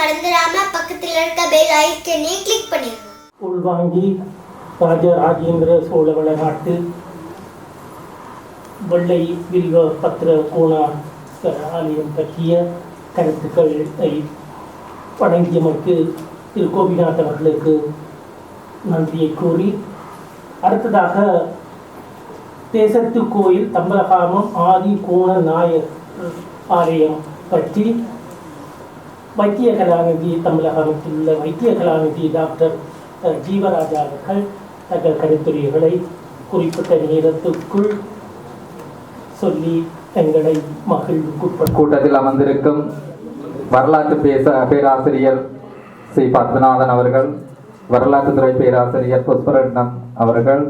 மறந்துடாம பக்கத்தில் இருக்க பெல் ஐக்கனே கிளிக் பண்ணிடுங்க உள்வாங்கி ராஜ ராஜேந்திர சோழ வளநாட்டு வெள்ளை வில்வ பத்திர கோணாஸ்கர ஆலயம் பற்றிய கருத்துக்களை வழங்கியமைக்கு திரு கோபிநாத் அவர்களுக்கு நன்றியை கூறி அடுத்ததாக தேசத்து கோயில் தம்பரகாமம் ஆதி கோண நாயர் ஆலயம் பற்றி வைத்திய கலாநிதி தமிழகத்தில் உள்ள வைத்திய கலாநிதி டாக்டர் ஜீவராஜா அவர்கள் தங்கள் கருத்துரைகளை குறிப்பிட்ட நேரத்துக்குள் சொல்லி எங்களை மகிழ்வுக்குட்பட்டு கூட்டத்தில் அமர்ந்திருக்கும் வரலாற்று பேச பேராசிரியர் சி பத்மநாதன் அவர்கள் வரலாற்றுத்துறை பேராசிரியர் புஷ்பரட்னம் அவர்கள்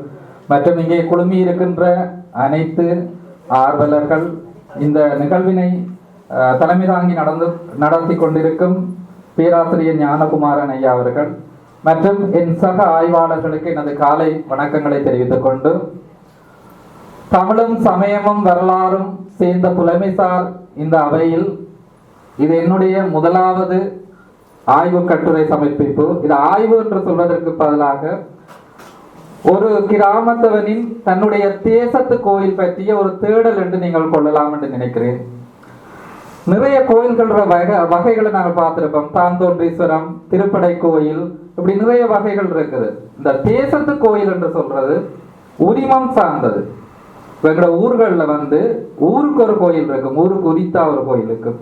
மற்றும் இங்கே குழுமி இருக்கின்ற அனைத்து ஆர்வலர்கள் இந்த நிகழ்வினை தலைமை தாங்கி நடந்து நடத்தி கொண்டிருக்கும் பேராசிரியர் ஞானகுமாரன் ஐயா அவர்கள் மற்றும் என் சக ஆய்வாளர்களுக்கு எனது காலை வணக்கங்களை தெரிவித்துக் கொண்டு தமிழும் சமயமும் வரலாறும் சேர்ந்த புலமைசார் இந்த அவையில் இது என்னுடைய முதலாவது ஆய்வு கட்டுரை சமர்ப்பிப்பு. இது ஆய்வு என்று சொல்வதற்கு பதிலாக ஒரு கிராமத்தவனின் தன்னுடைய தேசத்து கோயில் பற்றிய ஒரு தேடல் என்று நீங்கள் கொள்ளலாம் என்று நினைக்கிறேன். நிறைய கோயில்கள் வகை வகைகளை நாங்கள் பார்த்திருப்போம் தாந்தோன்றீஸ்வரம் திருப்படை கோயில் இப்படி நிறைய வகைகள் இருக்குது. இந்த தேசத்து கோயில் என்று சொல்றது உரிமம் சார்ந்தது. எங்களோட ஊர்கள்ல வந்து ஊருக்கு ஒரு கோயில் இருக்கும். ஊருக்கு உரித்தா ஒரு கோயில் இருக்கும்.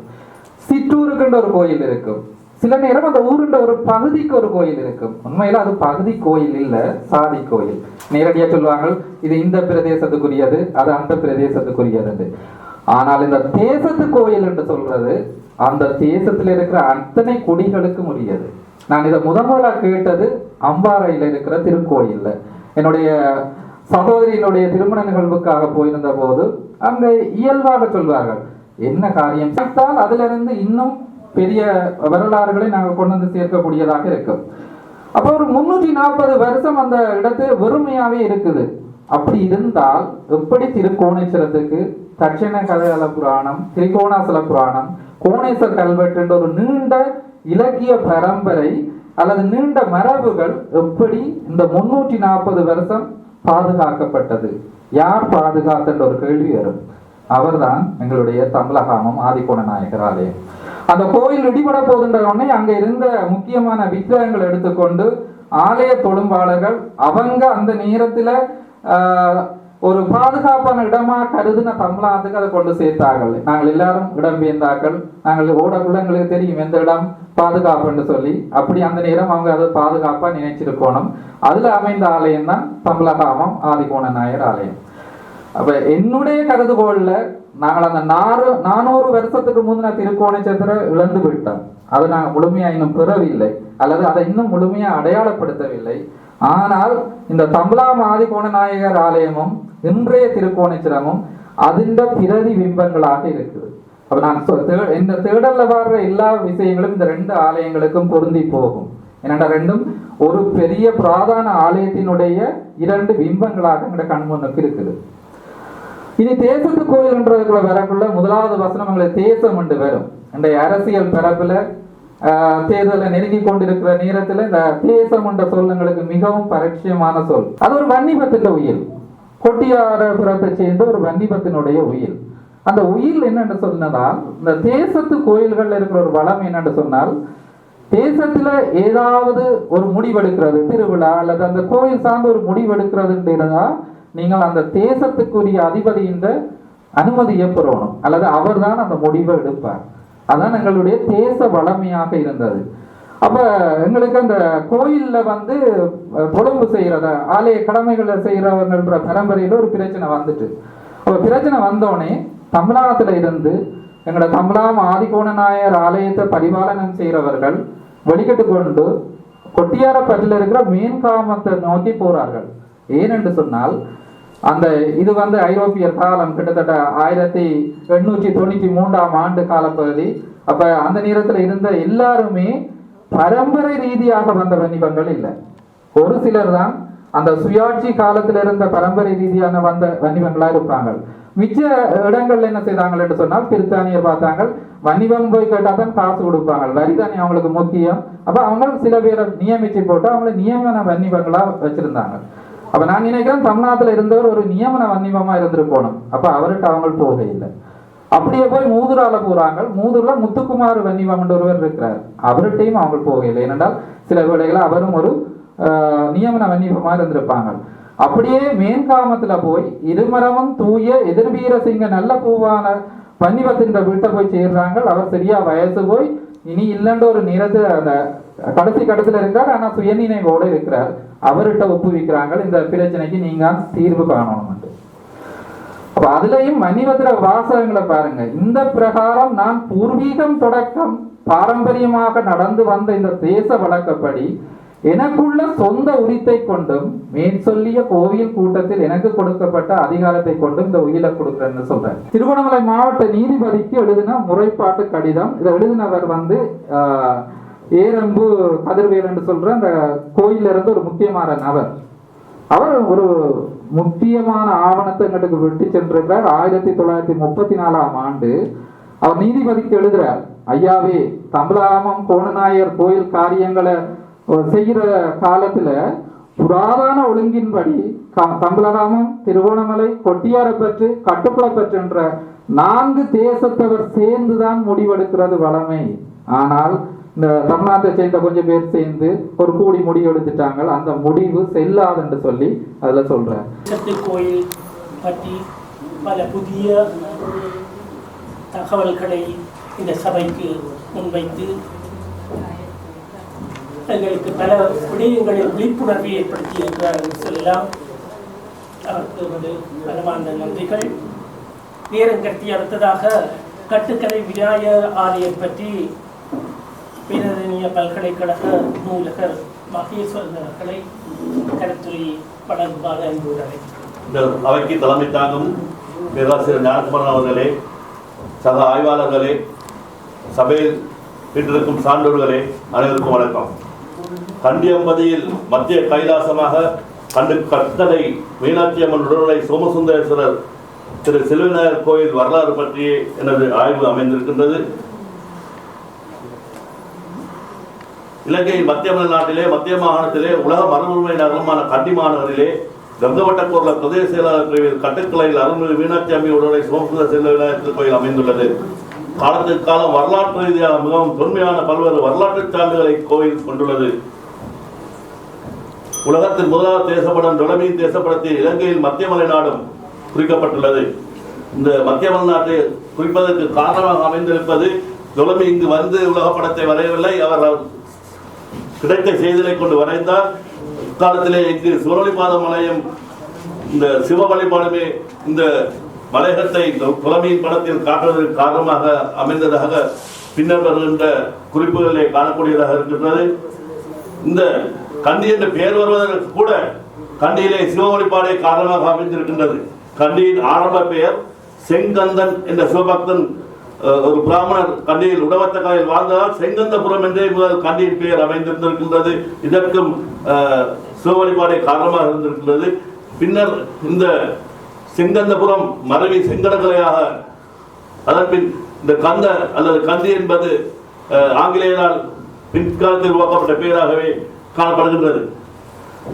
சிற்றூருக்குன்ற ஒரு கோயில் இருக்கும். சில நேரம் அந்த ஊருன்ற ஒரு பகுதிக்கு ஒரு கோயில் இருக்கும். உண்மையில அது பகுதி கோயில் இல்ல சாதி கோயில். நேரடியா சொல்லுவாங்க இது இந்த பிரதேசத்துக்குரியது அது அந்த பிரதேசத்துக்குரியது ஆனால் இந்த தேசத்து கோயில் என்று சொல்றது அந்த தேசத்தில் இருக்கிற அத்தனை குடிகளுக்கும் உரியது. நான் இதை முதன் கேட்டது அம்பாறையில் இருக்கிற திருக்கோயில்ல. என்னுடைய சகோதரியினுடைய திருமண நிகழ்வுக்காக போயிருந்த போது அங்க இயல்பாக சொல்வார்கள் என்ன காரியம்? சேர்த்தால் அதுல இருந்து இன்னும் பெரிய வரலாறுகளை நாங்கள் கொண்டு வந்து சேர்க்கக்கூடியதாக இருக்கும். அப்போ ஒரு முன்னூற்றி நாற்பது வருஷம் அந்த இடத்து வெறுமையாவே இருக்குது. அப்படி இருந்தால் எப்படி திருக்கோணேஸ்வரத்துக்கு தட்சிண கதல புராணம் திரிகோணாசல புராணம் கோணேஸ்வர கல்வெட்டு என்ற ஒரு நீண்ட இலக்கிய பரம்பரை அல்லது நீண்ட மரபுகள் எப்படி இந்த முன்னூற்றி நாற்பது வருஷம் பாதுகாக்கப்பட்டது? யார் பாதுகாத்தன்ற ஒரு கேள்வி வரும். அவர்தான் எங்களுடைய தமிழகாமம் ஆதிக்கோண நாயகர் ஆலயம் அந்த கோயில் இடிபட போகின்ற உடனே அங்க இருந்த முக்கியமான விக்கிரகங்கள் எடுத்துக்கொண்டு ஆலய தொழும்பாளர்கள் அவங்க அந்த நேரத்துல ஒரு பாதுகாப்பான இடமா கருதுன தமிழ்நாட்டுக்கு அதை கொண்டு சேர்த்தார்கள் நாங்கள் எல்லாரும் இடம் இடம்பெயர்ந்தார்கள் நாங்கள் ஓட எங்களுக்கு தெரியும் எந்த இடம் பாதுகாப்புன்னு சொல்லி அப்படி அந்த நேரம் அவங்க அதை பாதுகாப்பா நினைச்சிருக்கணும் அதுல அமைந்த ஆலயம் தான் தமிழகாமம் ஆதிகோண நாயர் ஆலயம் அப்ப என்னுடைய கருதுகோள்ல நாங்கள் அந்த நாறு நானூறு வருஷத்துக்கு முந்தின திருக்கோணச்சத்திர இழந்து விட்டோம் அதை நாங்கள் முழுமையா இன்னும் பெறவில்லை அல்லது அதை இன்னும் முழுமையா அடையாளப்படுத்தவில்லை ஆனால் இந்த தம்பலாம் ஆதிகோண நாயகர் ஆலயமும் இன்றைய திருக்கோணச்சிரமும் அதிண்ட பிரதி பிம்பங்களாக இருக்குது. அப்ப நான் தே- இந்த தேடல்ல வர்ற எல்லா விஷயங்களும் இந்த ரெண்டு ஆலயங்களுக்கும் பொருந்தி போகும். ஏன்னா ரெண்டும் ஒரு பெரிய பிராதான ஆலயத்தினுடைய இரண்டு பிம்பங்களாக எங்களோட கண்முன்னுக்கு இருக்குது. இனி தேசத்து கோயில்ன்றதுக்குள்ள வரக்குள்ள முதலாவது வசனம் எங்களுக்கு தேசம் என்று வரும். இந்த அரசியல் பரப்புல தேர்தலை நெருங்கி கொண்டிருக்கிற நேரத்துல இந்த தேசம் என்ற சொல் எங்களுக்கு மிகவும் பரிச்சயமான சொல். அது ஒரு வன்னிபத்தின் உயிர். கொட்டியாரபுரத்தை சேர்ந்த ஒரு வன்னிபத்தினுடைய உயிர். அந்த உயிர் என்னென்று சொன்னதால் இந்த தேசத்து கோயில்கள்ல இருக்கிற ஒரு வளம் என்னென்று சொன்னால் தேசத்துல ஏதாவது ஒரு முடிவெடுக்கிறது திருவிழா அல்லது அந்த கோயில் சார்ந்த ஒரு முடிவெடுக்கிறதுன்றதா நீங்கள் அந்த தேசத்துக்குரிய அதிபதியின் அனுமதியை பெறணும் அல்லது அவர்தான் அந்த முடிவை எடுப்பார். அதான் எங்களுடைய தேச வளமையாக இருந்தது. அப்ப எங்களுக்கு அந்த கோயில்ல வந்து அஹ், தொழும்பு செய்யறத ஆலய கடமைகளை செய்யறவங்கன்ற பரம்பரையில ஒரு பிரச்சனை வந்துட்டு. அப்ப பிரச்சனை வந்தோடனே தமிழகத்துல இருந்து எங்களோட தமிழாம் ஆதிகோண நாயர் ஆலயத்தை பரிபாலனம் செய்கிறவர்கள் வெளிக்கட்டு கொண்டு கொட்டியாரப்பட்டில் இருக்கிற மேன்காமத்தை நோக்கி போறார்கள். ஏனென்று சொன்னால் அந்த இது வந்து ஐரோப்பிய காலம் கிட்டத்தட்ட ஆயிரத்தி எண்ணூற்றி தொண்ணூற்றி மூன்றாம் ஆண்டு காலப்பகுதி. அப்ப அந்த நேரத்துல இருந்த எல்லாருமே பரம்பரை ரீதியாக வந்த வணிபங்கள் இல்லை. ஒரு சிலர் தான் அந்த சுயாட்சி காலத்துல இருந்த பரம்பரை ரீதியான வந்த வணிகங்களா இருப்பாங்க. மிச்ச இடங்கள்ல என்ன செய்தாங்க என்று சொன்னால் பிரித்தானியர் பார்த்தாங்க வன்னிவம் போய் கேட்டால் தான் காசு கொடுப்பாங்க. வரி தானே அவங்களுக்கு முக்கியம். அப்ப அவங்களும் சில பேரை நியமிச்சு போட்டு அவங்கள நியமன வன்னிவங்களா வச்சிருந்தாங்க. அப்ப நான் நினைக்கிறேன் தமிழ்நாட்டில் இருந்தவர் ஒரு நியமன வன்னிவமா இருந்துட்டு போகணும் அப்ப அவர்கிட்ட அவங்க போக இல்லை அப்படியே போய் மூதுரால போறாங்க மூதுர்ல முத்துக்குமார் வன்னிவம் ஒருவர் இருக்கிறார். அவர்கிட்டையும் அவங்க போகவில்லை ஏனென்றால் சில வேளைகளை அவரும் ஒரு நியமன வன்னிபமா இருந்திருப்பாங்க. அப்படியே மேன்காமத்துல போய் இருமரமும் தூய எதிர்வீர சிங்க நல்ல பூவான பன்னிவத்தின் வீட்டை போய் சேர்றாங்க. அவர் சரியா வயசு போய் இனி இல்லைன்ற ஒரு நிறத்து அந்த கடைசி கடத்துல இருக்கார். ஆனா சுயநினைவோட இருக்கிறார். அவர்கிட்ட ஒப்புவிக்கிறாங்க இந்த பிரச்சனைக்கு நீங்க தீர்வு காணணும் அப்ப அதுலயும் மணிவத்திர வாசகங்களை பாருங்க. இந்த பிரகாரம் நான் பூர்வீகம் தொடக்கம் பாரம்பரியமாக நடந்து வந்த இந்த தேச வழக்கப்படி எனக்குள்ள சொந்த உரித்தை கொண்டும் மேல் சொல்லிய கோவில் கூட்டத்தில் எனக்கு கொடுக்கப்பட்ட அதிகாரத்தை கொண்டும் இந்த உயிரை கொடுக்குறேன்னு சொல்றேன் திருவண்ணாமலை மாவட்ட நீதிபதிக்கு எழுதின முறைப்பாட்டு கடிதம் இதை எழுதினவர் வந்து ஆஹ், ஏரம்பு கதிர்வேல் என்று சொல்ற அந்த கோயில்ல இருந்து ஒரு முக்கியமான நபர் அவர் ஒரு முக்கியமான ஆவணத்தை எங்களுக்கு விட்டு சென்றிருக்கிறார். ஆயிரத்தி தொள்ளாயிரத்தி முப்பத்தி நாலாம் ஆண்டு அவர் நீதிபதிக்கு எழுதுறார். ஐயாவே தமிழாமம் கோணநாயர் கோயில் காரியங்களை செய்கிற காலத்துல புராதன ஒழுங்கின்படி க- தமிழகாமம் திருவோணமலை கொட்டியாரப்பற்று கட்டுப்புலப்பற்று என்ற நான்கு தேசத்தவர் சேர்ந்துதான் முடிவெடுக்கிறது வளமை. ஆனால் இந்த தமிழ்நாட்டை சேர்ந்த கொஞ்சம் பேர் சேர்ந்து ஒரு கூடி முடிவு எடுத்துட்டாங்க. அந்த முடிவு செல்லாதுன்னு சொல்லி அதுல சொல்றேன். சத்து கோயில் பற்றி பல புதிய தகவல்களை இந்த சபைக்கு முன்வைத்து எங்களுக்கு பல விடயங்களில் விழிப்புணர்வை ஏற்படுத்தி இருக்கிறார்கள் சொல்லலாம். அவருக்கு ஒரு பலமார்ந்த நன்றிகள். நேரம் கட்டி அடுத்ததாக கட்டுக்கரை விநாயகர் ஆலயம் பற்றி பேரறிஞ பல்கலைக்கழக நூலகர் மகேஸ்வரன் அவர்களை கருத்துரை வழங்குமாறு இந்த அவைக்கு தலைமை தாங்கும் பேராசிரியர் ஞானகுமாரன் அவர்களே சக ஆய்வாளர்களே சபையில் வீட்டிருக்கும் சான்றோர்களே அனைவருக்கும் வணக்கம். கண்டியம்பதியில் மத்திய கைலாசமாக கண்டு கட்டளை மீனாட்சி அம்மன் உடல்நிலை சோமசுந்தரேஸ்வரர் திரு செல்வநாயர் கோயில் வரலாறு பற்றியே எனது ஆய்வு அமைந்திருக்கின்றது. இலங்கை மத்திய நாட்டிலே மத்திய மாகாணத்திலே உலக மரபுரிமை நகரமான கண்டி மாநகரிலே கங்கவட்டக்கூர்ல பிரதேச செயலாளர் பிரிவில் கட்டுக்கலையில் அருள்மிகு மீனாட்சி அம்மி உடலை சோமசுந்தர செல்ல விநாயகர் கோயில் அமைந்துள்ளது. காலத்துக்கு காலம் வரலாற்று ரீதியாக மிகவும் தொன்மையான பல்வேறு வரலாற்று சான்றுகளை கோயில் கொண்டுள்ளது. உலகத்தின் முதலாவது தேசப்படம் டொலமீன் தேசப்படத்தில் இலங்கையில் மத்திய மலைநாடும் குறிக்கப்பட்டுள்ளது. இந்த மத்திய மலைநாட்டை குறிப்பதற்கு காரணமாக அமைந்திருப்பது டொலமி இங்கு வந்து உலக படத்தை வரையவில்லை. அவர் கிடைத்த செய்தலை கொண்டு வரைந்தார் காலத்திலே இங்கு சிவனொளிபாத மலையும் இந்த சிவ வழிபாடுமே இந்த மலையகத்தை இந்த புலமையின் படத்தில் காட்டுவதற்கு காரணமாக அமைந்ததாக பின்னர் வருகின்ற குறிப்புகளிலே காணக்கூடியதாக இருக்கின்றது. இந்த கண்டி என்ற பெயர் வருவதற்கு கூட கண்டியிலே சிவ வழிபாடே காரணமாக அமைந்திருக்கின்றது. கண்டியின் ஆரம்ப பெயர் செங்கந்தன் என்ற சிவபக்தன் ஒரு பிராமணர் கண்டியில் உடவத்தக்காயில் வாழ்ந்ததால் செங்கந்தபுரம் என்றே முதல் கண்டியின் பெயர் அமைந்திருந்திருக்கின்றது. இதற்கும் சிவவழிபாடே காரணமாக இருந்திருக்கின்றது. பின்னர் இந்த செங்கந்தபுரம் மறைவி செங்கடகலையாக அதன் பின் இந்த கந்த அல்லது கந்தி என்பது ஆங்கிலேயரால் பின்காலத்தில் உருவாக்கப்பட்ட பெயராகவே காணப்படுகின்றது.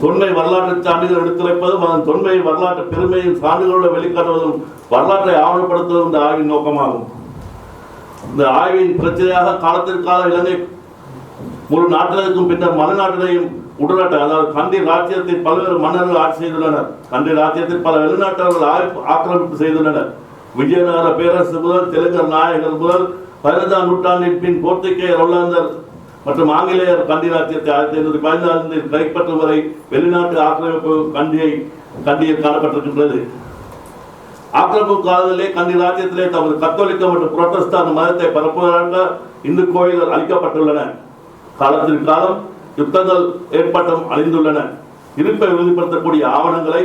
தொன்மை வரலாற்று சான்றிதழ் எடுத்துரைப்பதும் அதன் தொன்மை வரலாற்று பெருமையின் சான்றுகளோடு வெளிக்காட்டுவதும் வரலாற்றை ஆவணப்படுத்துவதும் இந்த ஆய்வின் நோக்கமாகும். இந்த ஆய்வின் பிரச்சனையாக காலத்திற்கால இலங்கை முழு நாட்டினருக்கும் பின்னர் மலைநாட்டிலையும் உடனாட்ட அதாவது கண்டி ராஜ்யத்தில் பல்வேறு மன்னர்கள் ஆட்சி செய்துள்ளனர். கண்டி ராஜ்யத்தில் பல வெளிநாட்டவர்கள் ஆக்கிரமிப்பு செய்துள்ளனர். விஜயநகர பேரரசு முதல் தெலுங்கர் நாயகர் முதல் பதினைந்தாம் நூற்றாண்டின் பின் போர்த்துகேயர் ஒல்லாந்தர் மற்றும் ஆங்கிலேயர் கண்டி ராஜ்யத்தை ஆயிரத்தி ஐநூற்றி பதினாலில் கைப்பற்றும் வரை வெளிநாட்டு ஆக்கிரமிப்பு கண்டியை கண்டியில் காணப்பட்டிருக்கின்றது. ஆக்கிரமிப்பு காலத்திலே கண்டி ராஜ்யத்திலே தமது கத்தோலிக்க மற்றும் புரட்டஸ்தான் மதத்தை பரப்புவதற்காக இந்து கோயில்கள் அளிக்கப்பட்டுள்ளன காலத்தின் காலம் யுத்தங்கள் ஏற்பட்டும் அழிந்துள்ளன. இருப்பை உறுதிப்படுத்தக்கூடிய ஆவணங்களை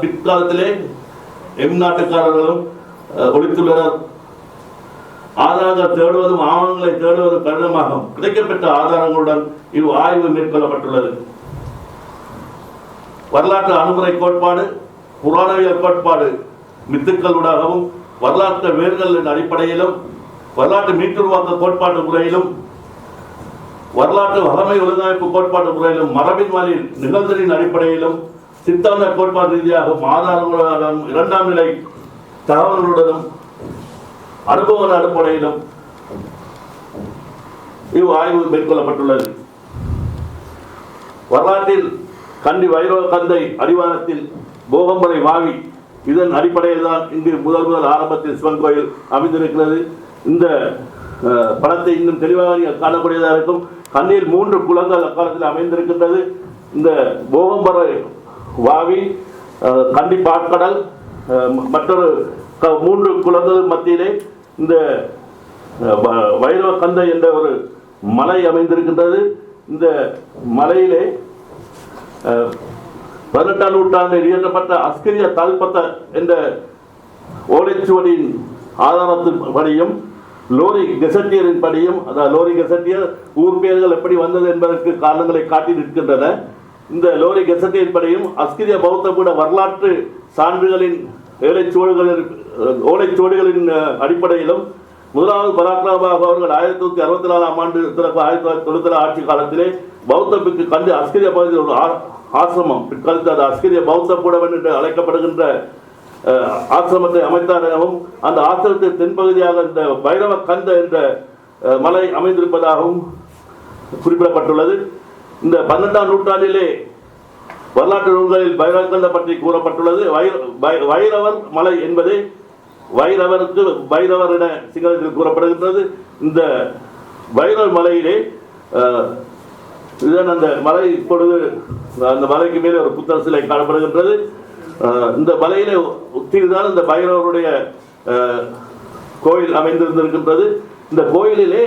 பிற்காலத்திலே எம் நாட்டுக்காரர்களும் ஒழித்துள்ளனர். ஆதாரங்கள் தேடுவதும் ஆவணங்களை தேடுவதும் கடினமாகும். கிடைக்கப்பெற்ற ஆதாரங்களுடன் இவ் ஆய்வு மேற்கொள்ளப்பட்டுள்ளது. வரலாற்று அணுகுமுறை கோட்பாடு புராணவியல் கோட்பாடு மித்துக்களூடாகவும் வரலாற்று வேர்களின் அடிப்படையிலும் வரலாற்று மீட்டுருவாக்க கோட்பாட்டு முறையிலும் வரலாற்று வளமை ஒழுங்கமைப்பு கோட்பாட்டு முறையிலும் மரபின் வழி நிகழ்தலின் அடிப்படையிலும் சித்தாந்த கோட்பாடு ரீதியாகவும் ஆதாரங்களுடன் இரண்டாம் நிலை தகவல்களுடனும் அனுபவ அடிப்படையிலும் இவ் ஆய்வு மேற்கொள்ளப்பட்டுள்ளது. வரலாற்றில் கண்டி வைரவ கந்தை அடிவாரத்தில் போகம்பரை வாவி இதன் அடிப்படையில் தான் இங்கு முதல் முதல் ஆரம்பத்தில் சிவன் கோயில் அமைந்திருக்கிறது. இந்த படத்தை இன்னும் தெளிவாக நீங்கள் காணக்கூடியதாக இருக்கும். கண்ணீர் மூன்று குளங்கள் அக்காலத்தில் அமைந்திருக்கின்றது. இந்த போகம்பர வாவி கண்டி பாற்கடல் மற்றொரு க- மூன்று குளங்கள் மத்தியிலே இந்த வ- வைரவ கந்தை என்ற ஒரு மலை அமைந்திருக்கின்றது. இந்த மலையிலே பதினெட்டாம் நூற்றாண்டில் இயற்றப்பட்ட அஸ்கிரிய தால்பத்த என்ற ஓலைச்சுவடியின் ஆதாரத்தின் படியும் லோரி கெசட்டியரின் படியும் அதாவது லோரி கெசட்டியர் ஊர் பெயர்கள் எப்படி வந்தது என்பதற்கு காரணங்களை காட்டி நிற்கின்றன. இந்த லோரி கெசட்டியர் படியும் அஸ்கிரிய பௌத்த கூட வரலாற்று சான்றுகளின் ஏழைச்சுவடுகளின் ஓலைச்சுவடுகளின் அடிப்படையிலும் முதலாவது பராக்கிரமமாக அவர்கள் ஆயிரத்தி தொள்ளாயிரத்தி அறுபத்தி நாலாம் ஆண்டு திறப்பு ஆயிரத்தி தொள்ளாயிரத்தி தொண்ணூத்தி நாலு ஆட்சி காலத்திலே பௌத்தத்துக்கு கண்டு அஸ்கிரிய பகுதியில் ஒரு ஆ- ஆசிரமம் பிற்காலத்தில் அது அஸ்கிரிய பௌத்த கூடவன் என்று அழைக்கப்படுகின்ற ஆசிரமத்தை அமைத்தார் எனவும் அந்த ஆசிரமத்தின் தென்பகுதியாக இந்த பைரவ கந்த என்ற மலை அமைந்திருப்பதாகவும் குறிப்பிடப்பட்டுள்ளது. இந்த பன்னெண்டாம் நூற்றாண்டிலே வரலாற்று நூல்களில் பைரவக்கந்த பற்றி கூறப்பட்டுள்ளது. வைர- வை- வைரவர் மலை என்பது வைரவருக்கு வைரவர் என சிங்களத்தில் கூறப்படுகின்றது. இந்த வைரவர் மலையிலே இதன் அந்த மலை இப்பொழுது அந்த மலைக்கு மேலே ஒரு புத்தர் சிலை காணப்படுகின்றது. இந்த மலையிலே உச்சியில்தான் இந்த பைரவருடைய கோயில் அமைந்திருந்திருக்கின்றது. இந்த கோயிலிலே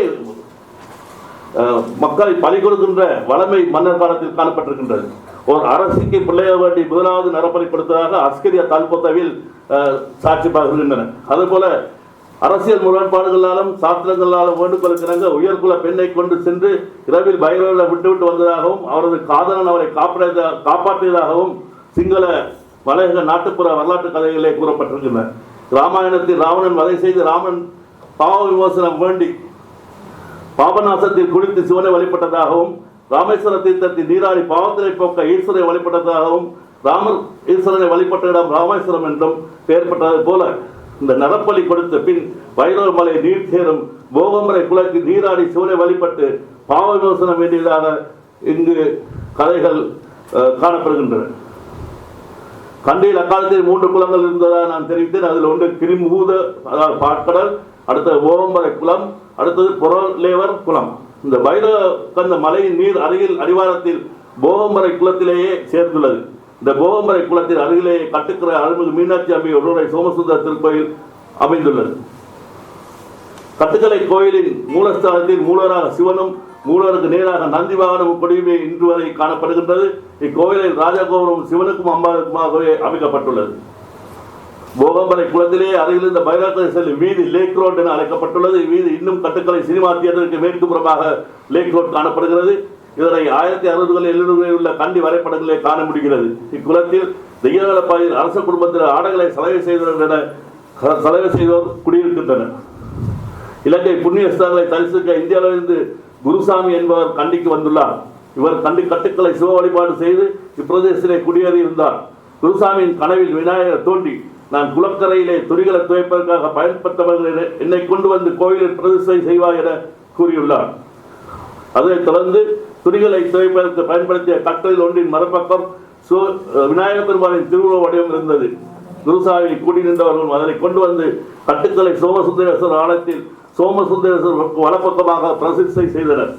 மக்களை பலி கொடுக்கின்ற வளமை மன்னர் காலத்தில் காணப்பட்டிருக்கின்றது. ஒரு அரசுக்கு பிள்ளைய வேண்டி முதலாவது நரப்பலிப்படுத்துவதாக அஸ்கரிய தால்போத்தவில் அஹ், சாட்சி பகிர்கின்றன. அதுபோல அரசியல் முரண்பாடுகளாலும் சாத்திரங்களாலும் வேண்டுகொள்கிறாங்க உயர்குல பெண்ணை கொண்டு சென்று இரவில் பைரவர்களை விட்டுவிட்டு வந்ததாகவும் அவரது காதலன் அவரை காப்பாற்ற காப்பாற்றியதாகவும் சிங்கள மலையக நாட்டுப்புற வரலாற்று கதைகளிலே கூறப்பட்டிருக்கின்றன. ராமாயணத்தில் ராவணன் வதை செய்து ராமன் பாவ விமோசனம் வேண்டி பாபநாசத்தில் குளித்து சிவனை வழிபட்டதாகவும் ராமேஸ்வர தீர்த்தத்தில் நீராடி பாவத்தினை போக்க ஈஸ்வரை வழிபட்டதாகவும் ராமர் ஈஸ்வரனை வழிபட்ட இடம் ராமேஸ்வரம் என்றும் பெயர் பெற்றது போல இந்த நரப்பலி கொடுத்த பின் வைரவ மலை நீர் சேரும் போகம்பரை குலக்கு நீராடி சிவனை வழிபட்டு பாவ விமோசனம் வேண்டியதாக இங்கு கதைகள் அஹ், காணப்படுகின்றன. கண்டியில் அக்காலத்தில் மூன்று குளங்கள் இருந்ததாக நான் தெரிவித்தேன். அதில் ஒன்று கிரிமூத அதாவது பாட்கடல் அடுத்த ஓம்பர குளம் அடுத்தது புறலேவர் குளம் இந்த பைரவ கந்த மலையின் நீர் அருகில் அடிவாரத்தில் போகம்பரை குளத்திலேயே சேர்ந்துள்ளது. இந்த போகம்பரை குளத்தின் அருகிலேயே கட்டுக்கிற அருள்மிகு மீனாட்சி அம்மை ஒருவரை சோமசுந்தர திருக்கோயில் அமைந்துள்ளது. கட்டுக்கலை கோயிலின் மூலஸ்தானத்தில் மூலராக சிவனும் மூலருக்கு நேராக நந்தி வாகனம் கொடியுமே இன்று வரை காணப்படுகின்றது. இக்கோயிலில் ராஜகோபுரம் சிவனுக்கும் அம்பாவுக்குமாகவே அமைக்கப்பட்டுள்ளது. போகம்பலை குளத்திலே அருகில் இருந்த பைராக்கரை செல்லும் வீதி லேக் ரோட் என அழைக்கப்பட்டுள்ளது. இவ்வீதி இன்னும் கட்டுக்கலை சினிமா தியேட்டருக்கு மேற்கு புறமாக லேக் ரோட் காணப்படுகிறது. இதனை ஆயிரத்தி அறுபதுகளில் எழுநூறுகளில் உள்ள கண்டி வரைபடங்களே காண முடிகிறது. இக்குளத்தில் தெய்யநலப்பாயில் அரச குடும்பத்தில் ஆடைகளை சலவை செய்தவர்கள் என சலவை செய்தோர் குடியிருக்கின்றனர். இலங்கை புண்ணிய ஸ்தலங்களை தரிசிக்க இந்தியாவிலிருந்து குருசாமி என்பவர் கண்டிக்கு வந்துள்ளார். இவர் கண்டி கட்டுக்களை சிவ வழிபாடு செய்து இப்பிரதேசத்திலே குடியேறி இருந்தார் குருசாமியின் கனவில் விநாயகர் தோண்டி நான் குளக்கரையிலே துணிகளை துவைப்பதற்காக பயன்படுத்தவர்கள் என்னை கொண்டு வந்து கோயிலில் பிரதிஷ்டை செய்வார் என கூறியுள்ளார். அதைத் தொடர்ந்து துணிகளை துவைப்பதற்கு பயன்படுத்திய கட்டளில் ஒன்றின் மறுபக்கம் சு- விநாயகர் பெருமானின் திருவுருவ வடிவம் இருந்தது. குருசாமி கூடி நின்றவர்கள் அதனை கொண்டு வந்து கட்டுக்களை சோமசுந்தரேஸ்வரர் ஆலயத்தில் சோமசுந்தரேஸ்வரர் வலப்பக்கமாக பிரசித்தை செய்தனர்.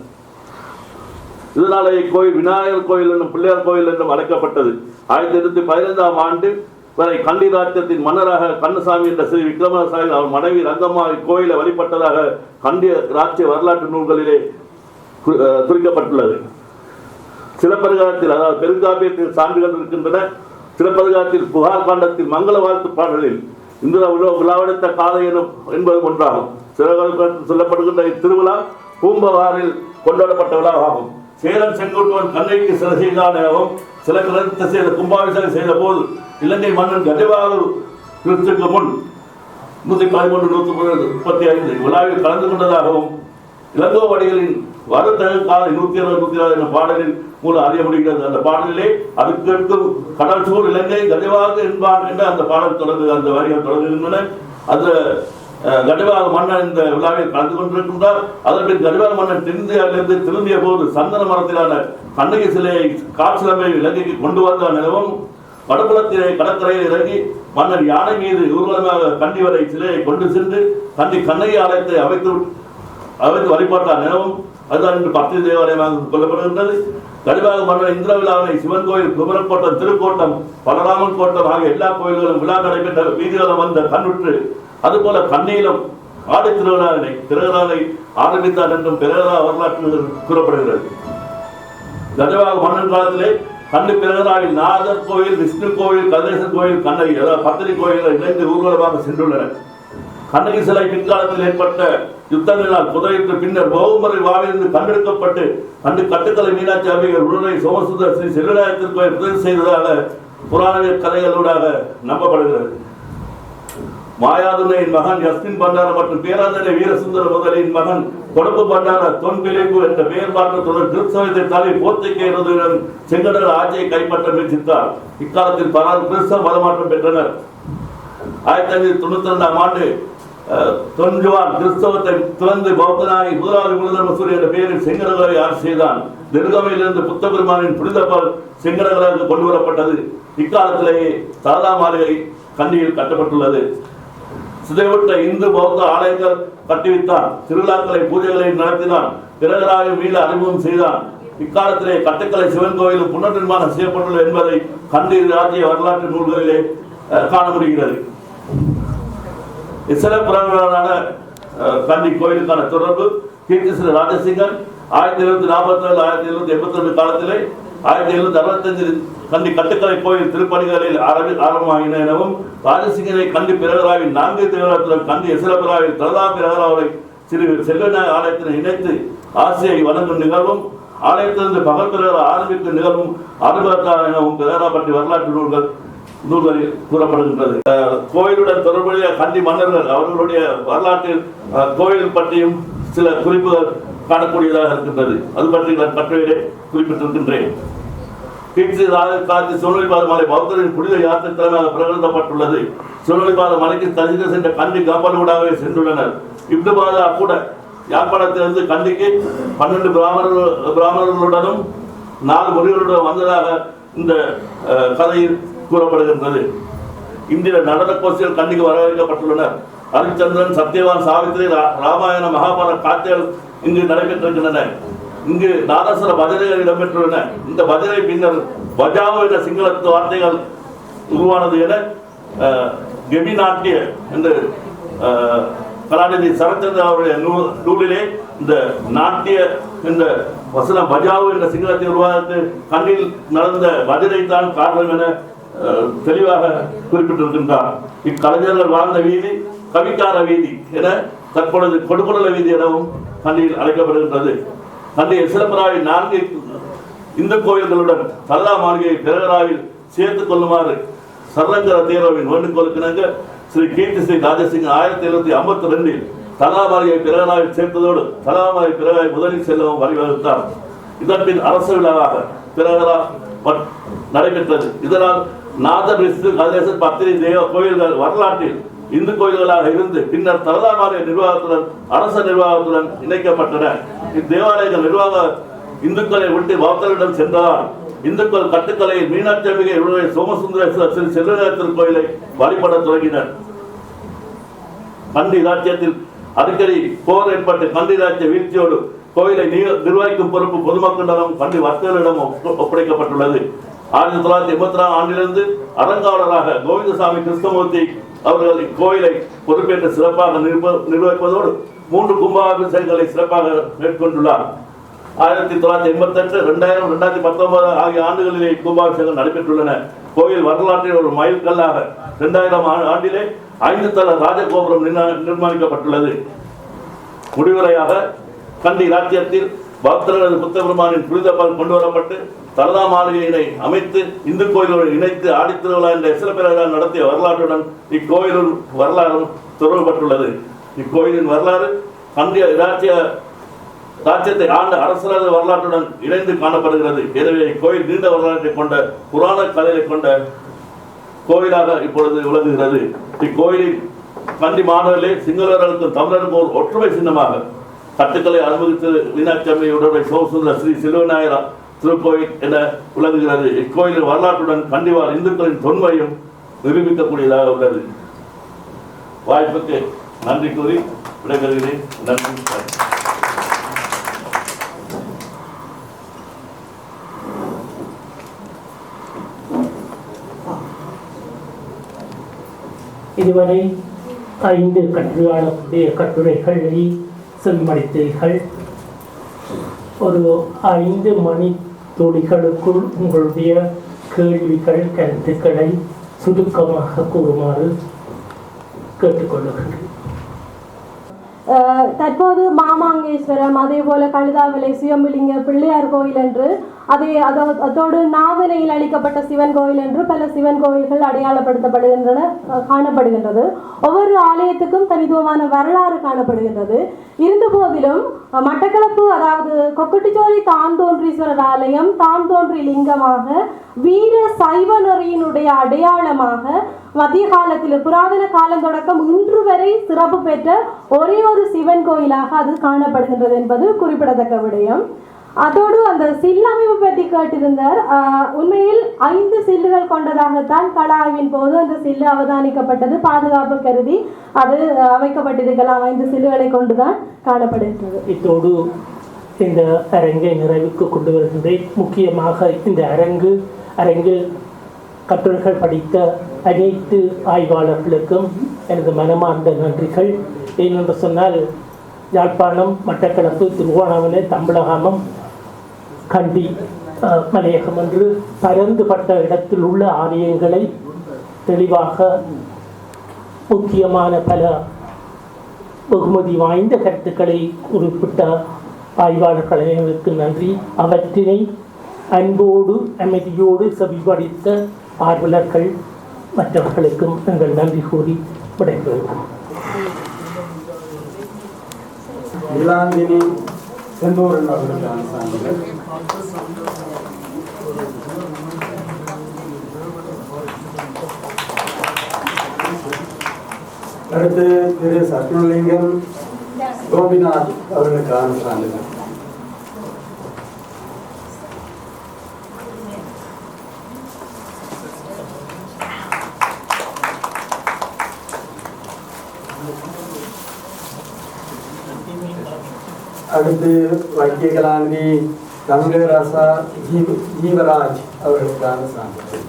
இதனாலே இக்கோயில் விநாயகர் கோயில் என்னும் பிள்ளையார் கோயில் என்றும் அழைக்கப்பட்டது. ஆயிரத்தி எண்ணூத்தி பதினைந்தாம் ஆண்டு பிறகு கண்டி ராஜ்யத்தின் மன்னராக கண்ணசாமி என்ற ஸ்ரீ விக்ரமசாமி அவர் மனைவி ரங்கம்மா இக்கோயிலை வழிபட்டதாக கண்டி ராஜ்ய வரலாற்று நூல்களிலே அஹ் குறிக்கப்பட்டுள்ளது. சிலப்பதிகாரத்தில் அதாவது பெருங்காப்பியத்தில் சான்றுகள் இருக்கின்றன. சிலப்பதிகாரத்தில் புகார் காண்டத்தில் மங்கள வாழ்த்து பாடலில் இந்திர விழா விழாவெடுத்த காலை எனும் என்பது ஒன்றாகும். சிலப்பதிகாரத்தில் சொல்லப்படுகின்ற இத்திருவிழா பூம்பவாரில் கொண்டாடப்பட்ட விழாவாகும். சேரன் செங்குட்டுவன் கண்ணைக்கு சில செய்தான் சில கிரந்த செய்த கும்பாபிஷேகம் செய்த போது இலங்கை மன்னன் கஜபாலு கிறிஸ்துக்கு முன் நூத்தி பதிமூன்று நூத்தி முப்பத்தி ஐந்து விழாவில் கலந்து கொண்டதாகவும் இளங்கோவடிகளின் வருத்தக கால நூத்தி அறுபது நூத்தி அறுபது என்ற பாடலின் மூலம் அறிய முடிகிறது. அந்த பாடலிலே அது கடல் சூழ் இலங்கை கதிவாக என்பான் என்று அந்த பாடல் தொடங்கு அந்த வரிகள் தொடங்குகின்றன அந்த கடிவாக மன்னன் இந்த விழாவில் கலந்து கொண்டிருக்கின்றார். அதற்கு கடிவாக மன்னன் தென்னிந்தியாவிலிருந்து திரும்பிய போது சந்தன மரத்திலான கண்ணகி சிலையை காற்றிலமை இலங்கைக்கு கொண்டு வந்த நிலவும் படுகுளத்திலே கடற்கரையில் இறங்கி மன்னர் யானை மீது ஊர்வலமாக கண்டி வரை சிலையை கொண்டு சென்று கண்டி கண்ணகி ஆலயத்தை அமைத்து அமைத்து வழிபாட்டார் நிலவும் அதுதான் இன்று பக்தி தேவாலயமாக கொல்லப்படுகின்றது கடிவாக மன்னர் இந்திர விழாவினை சிவன் கோயில் குமரக்கோட்டம் திருக்கோட்டம் பலராமன் கோட்டம் ஆகிய எல்லா கோயில்களும் விழா நடைபெற்ற வீதிகளும் வந்த கண்ணுற்று அதுபோல கண்ணியிலும் ஆடி திருவிழாவினை திருவிழாவை ஆரம்பித்தார் என்றும் பிறகரா வரலாற்று கூறப்படுகிறது. கஜவாக மன்னன் காலத்திலே கண்டு பிறகராவில் நாகர் கோயில் விஷ்ணு கோயில் கதிரேசன் கோயில் கண்ணகி அதாவது பத்திரி கோயில்கள் இணைந்து ஊர்வலமாக சென்றுள்ளனர் கண்ணகி சிலை பிற்காலத்தில் ஏற்பட்ட யுத்தங்களால் புதையிட்டு பின்னர் பகுமுறை வாவிலிருந்து கண்டெடுக்கப்பட்டு கண்டு கட்டுக்கலை மீனாட்சி அம்பிகர் உடனே சோமசுந்தர் ஸ்ரீ செல்வநாயகத்தின் கோயில் புதைவு செய்ததாக புராண கதைகளூடாக நம்பப்படுகிறது. மாயாதுனையின் மகன் யஸ்மின் பண்டார மற்றும் பேராதனை வீரசுந்தர முதலின் மகன் கொடப்பு பண்டார தொன்பிழைப்பு என்ற பெயர் கிறிஸ்தவத்தை தலை போர்த்துக்கேறதுடன் செங்கடல் ஆட்சியை கைப்பற்ற முயற்சித்தார். இக்காலத்தில் பல கிறிஸ்தவ மதமாற்றம் பெற்றனர். ஆயிரத்தி ஐநூத்தி தொண்ணூத்தி ரெண்டாம் ஆண்டு அஹ், தொன்ஜுவான் கிறிஸ்தவத்தை துறந்து பௌத்தனாகி முதலாவது முதல்வர் மசூரி என்ற பெயரில் செங்கடகளை ஆட்சி செய்தான். திருகமையிலிருந்து புத்த பெருமானின் புனிதப்பால் செங்கடகளாக கொண்டு வரப்பட்டது. இக்காலத்திலேயே சாரதா மாளிகை கண்டியில் கட்டப்பட்டுள்ளது. சிதைவிட்ட இந்து பௌத்த ஆலயங்கள் கட்டுவித்தான். திருவிழாக்களை பூஜைகளை நடத்தினான். பிறகராய மீள அறிமுகம் செய்தான். இக்காலத்திலே கட்டுக்கலை சிவன் கோயிலும் புனர்நிர்மாணம் செய்யப்பட்டுள்ளது என்பதை கண்டி ராஜ்ய வரலாற்று நூல்களிலே அஹ், காண முடிகிறது இசலப்புறங்களான கண்டி கோயிலுக்கான தொடர்பு கீர்த்தி ஸ்ரீ ராஜசிங்கன் ஆயிரத்தி எழுநூத்தி நாற்பத்தி ஏழு ஆயிரத்தி எழுநூத்தி எண்பத்தி ரெண்டு காலத்திலே ஆயிரத்தி எழுநூத்தி அறுபத்தஞ்சு கண்டி கட்டுக்கலை கோயில் திருப்பணிகளில் ஆரம்பி ஆரம்பமாகின எனவும் ராஜசிங்கனை கண்டி பிரகராவின் நான்கு திருவிழாத்துடன் கண்டி எசிலபிராவில் பிரதா பிரகராவை சிறு செல்வன ஆலயத்தினை இணைத்து ஆசையை வணங்கும் நிகழ்வும் ஆலயத்திலிருந்து பகல் பிறகு ஆரம்பிக்கும் நிகழ்வும் ஆரம்பத்தார் எனவும் பிரகரா பற்றி வரலாற்று நூல்கள் நூல்களில் கூறப்படுகின்றது. அஹ், கோயிலுடன் தொடர்புடைய கண்டி மன்னர்கள் அவர்களுடைய வரலாற்றில் அஹ், கோயில் பற்றியும் சில குறிப்புகள் காணக்கூடியதாக இருக்கின்றது. அது பற்றி நான் கட்டுரையிலே குறிப்பிட்டிருக்கின்றேன். கீழ்ச்சி காலத்து சோழலிபாத மலை பௌத்தரின் புனித யாத்திரை தலைமையாக பிரகடனப்பட்டுள்ளது. சோழலிபாத மலைக்கு தரிசிக்க சென்ற கண்டி காப்பலூடாகவே சென்றுள்ளனர். இப்துபாதா கூட யாழ்ப்பாணத்திலிருந்து கண்டிக்கு பன்னெண்டு பிராமணர்கள் பிராமணர்களுடனும் நாலு மொழிகளுடன் வந்ததாக இந்த கதையில் கூறப்படுகின்றது. இந்திய நடன கோஷிகள் கண்டிக்கு வரவேற்கப்பட்டுள்ளனர். ஹரிச்சந்திரன் சத்யவான் சாவித்திரி ரா- ராமாயண மகாபாரத காத்தியல் இங்கு நடைபெற்றிருக்கின்றன. இங்கு நாதஸ்வர பஜனைகள் இடம்பெற்றுள்ளன. இந்த பஜனை பின்னர் பஜாவோ என்ற சிங்களத்து வார்த்தைகள் உருவானது என கெபி நாட்டிய என்று கலாநிதி சரத்சந்திர அவருடைய நூல் நூலிலே இந்த நாட்டிய இந்த வசனம் பஜாவோ என்ற சிங்களத்தை உருவாக்கு கண்ணில் நடந்த பஜனை தான் காரணம் என தெளிவாக குறிப்பிட்டிருக்கின்றார். இக்கலைஞர்கள் வாழ்ந்த வீதி கவிக்கார வீதி என தற்பொழுது கொடுக்குடல வீதி எனவும் கண்ணில் அழைக்கப்படுகின்றது. கண்டி சிலம்பராவில் நான்கு இந்து கோயில்களுடன் தல்லா மாளிகையை பிறகராவில் சேர்த்துக் கொள்ளுமாறு சரங்கர தேரோவின் வேண்டுகோளுக்கிணங்க ஸ்ரீ கீர்த்தி ஸ்ரீ ராஜசிங் ஆயிரத்தி எழுநூத்தி ஐம்பத்தி ரெண்டில் தலா மாளிகை பிறகராவில் சேர்த்ததோடு தலா மாளிகை பிறகாய் முதலில் செல்லவும் வழிவகுத்தார். இதன் பின் அரசு விழாவாக பிறகரா மற்- நடைபெற்றது. இதனால் நாதபிரிஸ்து கதேசன் பத்திரி தேவ கோயில்கள் வரலாற்றில் இந்து கோயில்களாக இருந்து பின்னர் தலதாமாலய நிர்வாகத்துடன் அரச நிர்வாகத்துடன் இணைக்கப்பட்டன. இத்தேவாலயங்கள் நிர்வாக இந்துக்களை விட்டு பக்தர்களிடம் சென்றதால் இந்துக்கள் கட்டுக்கலையில் மீனாட்சி அம்பிகை உடனே சோமசுந்தரேஸ்வரர் ஸ்ரீ செல்வநாயகர் கோயிலை வழிபட தொடங்கினர். கண்டி ராஜ்யத்தில் அடிக்கடி போர் ஏற்பட்டு கண்டி ராஜ்ய வீழ்ச்சியோடு கோயிலை நீ- நிர்வகிக்கும் பொறுப்பு பொதுமக்களிடம் கண்டி வர்த்தகர்களிடம் ஒப்ப- ஒப்படைக்கப்பட்டுள்ளது. ஆயிரத்தி தொள்ளாயிரத்தி எண்பத்தி நாலாம் ஆண்டிலிருந்து அறங்காவலராக கோவிந்தசாமி கிருஷ்ணமூர்த்தி அவர்கள் இக்கோயிலை பொறுப்பேற்று சிறப்பாக நிர்வகிப்பதோடு மூன்று கும்பாபிஷேகங்களை சிறப்பாக மேற்கொண்டுள்ளார். ஆயிரத்தி தொள்ளாயிரத்தி எண்பத்தி எட்டு ரெண்டாயிரம் ரெண்டாயிரத்தி பத்தொன்பது ஆகிய ஆண்டுகளிலே கும்பாபிஷேகம் நடைபெற்றுள்ளன. கோயில் வரலாற்றில் ஒரு மைல்கல்லாக இரண்டாயிரம் ஆண்டிலே ஐந்து தள ராஜகோபுரம் நிர்மாணிக்கப்பட்டுள்ளது. முடிவுரையாக கண்டி ராஜ்யத்தில் பக்தர்களது புத்த பெருமானின் புனித பால் கொண்டு வரப்பட்டு சரதா மாளிகையினை அமைத்து இந்து கோயிலுடன் இணைத்து ஆடித்திருவிழா என்ற சிறப்பிரகா நடத்திய வரலாற்றுடன் இக்கோயிலின் வரலாறும் தொடர்பட்டுள்ளது இக்கோயிலின் வரலாறு அன்றைய இராச்சிய ராஜ்யத்தை ஆண்ட அரசரது வரலாற்றுடன் இணைந்து காணப்படுகிறது. எனவே இக்கோயில் நீண்ட வரலாற்றை கொண்ட புராண கதையை கொண்ட கோயிலாக இப்பொழுது விளங்குகிறது. இக்கோயிலில் கண்டி மாணவர்களே சிங்களர்களுக்கும் தமிழருக்கும் ஒரு ஒற்றுமை சின்னமாக கட்டுக்களை அனுமதித்து மீனாட்சி அம்மையுடைய ஸ்ரீ சிலுவநாயரா திருக்கோயில் என விளங்குகிறது. இக்கோயிலின் வரலாற்றுடன் கண்டிவார் இந்துக்களின் தொன்மையும் நிரூபிக்கக்கூடியதாக உள்ளது. வாய்ப்புக்கு நன்றி கூறி விடைபெறுகிறேன். நன்றி. இதுவரை ஐந்து கட்டுரையாளர்களுடைய கட்டுரைகளை செவிமடித்தீர்கள் ஒரு ஐந்து மணி துளிகளுக்குள் உங்களுடைய கேள்விகள் கருத்துக்களை சுருக்கமாக கூறுமாறு கேட்டுக்கொள்ளுகிறேன் தற்போது மாமாங்கேஸ்வரம் அதே போல கழுதாவலை சிவம்பிலிங்க பிள்ளையார் கோயில் என்று அதே அதாவது அதோடு நாவலையில் அளிக்கப்பட்ட சிவன் கோயில் என்று பல சிவன் கோயில்கள் அடையாளப்படுத்தப்படுகின்றன காணப்படுகின்றது. ஒவ்வொரு ஆலயத்துக்கும் தனித்துவமான வரலாறு காணப்படுகின்றது. இருந்த போதிலும் மட்டக்களப்பு அதாவது கொக்குட்டிச்சோலை தான்தோன்றீஸ்வரர் ஆலயம் தான்தோன்றி லிங்கமாக வீர சைவ நெறியினுடைய அடையாளமாக மத்திய காலத்தில் புராதன காலம் தொடக்கம் இன்று வரை சிறப்பு பெற்ற ஒரே ஒரு சிவன் கோயிலாக அது காணப்படுகின்றது என்பது குறிப்பிடத்தக்க விடயம். அதோடு அந்த சில் அமைப்பு பற்றி கேட்டிருந்தார். உண்மையில் ஐந்து சில்லுகள் கொண்டதாகத்தான் கள ஆய்வின் போது அந்த சில்லு அவதானிக்கப்பட்டது. பாதுகாப்பு கருதி அது அமைக்கப்பட்டிருக்கலாம். ஐந்து சில்லுகளை கொண்டுதான் காணப்படுகின்றது. இத்தோடு இந்த அரங்கை நிறைவுக்கு கொண்டு வருகின்றேன். முக்கியமாக இந்த அரங்கு அரங்கில் கட்டுரைகள் படித்த அனைத்து ஆய்வாளர்களுக்கும் எனது மனமார்ந்த நன்றிகள். ஏனென்று சொன்னால் யாழ்ப்பாணம் மட்டக்களப்பு திருவோணாமலை தம்பலகாமம் கண்டி மலையகம் என்று பரந்துபட்ட இடத்தில் உள்ள ஆலயங்களை தெளிவாக முக்கியமான பல வெகுமதி வாய்ந்த கருத்துக்களை குறிப்பிட்ட ஆய்வாளர்கள் அனைவருக்கு நன்றி. அவற்றினை அன்போடு அமைதியோடு செவிபடித்த ஆர்வலர்கள் மற்றவர்களுக்கும் எங்கள் நன்றி கூறி விடைபெறுகிறோம் நிலாந்தினி செந்தூரன் அவர்களுக்கான சான்றிதழ் அடுத்து திரு சத்மலிங்கம் கோபிநாத் அவர்களுக்கான சான்றிதழ் அடுத்து வைத்திய கலாநிதி தங்கராசா ஜீவ ஜீவராஜ் அவர்களுக்கான சான்றிதழ்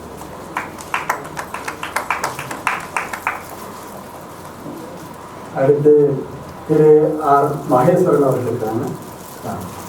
அடுத்து திரு ஆர் மகேஸ்வரன் அவர்களுக்கான சான்றிதழ்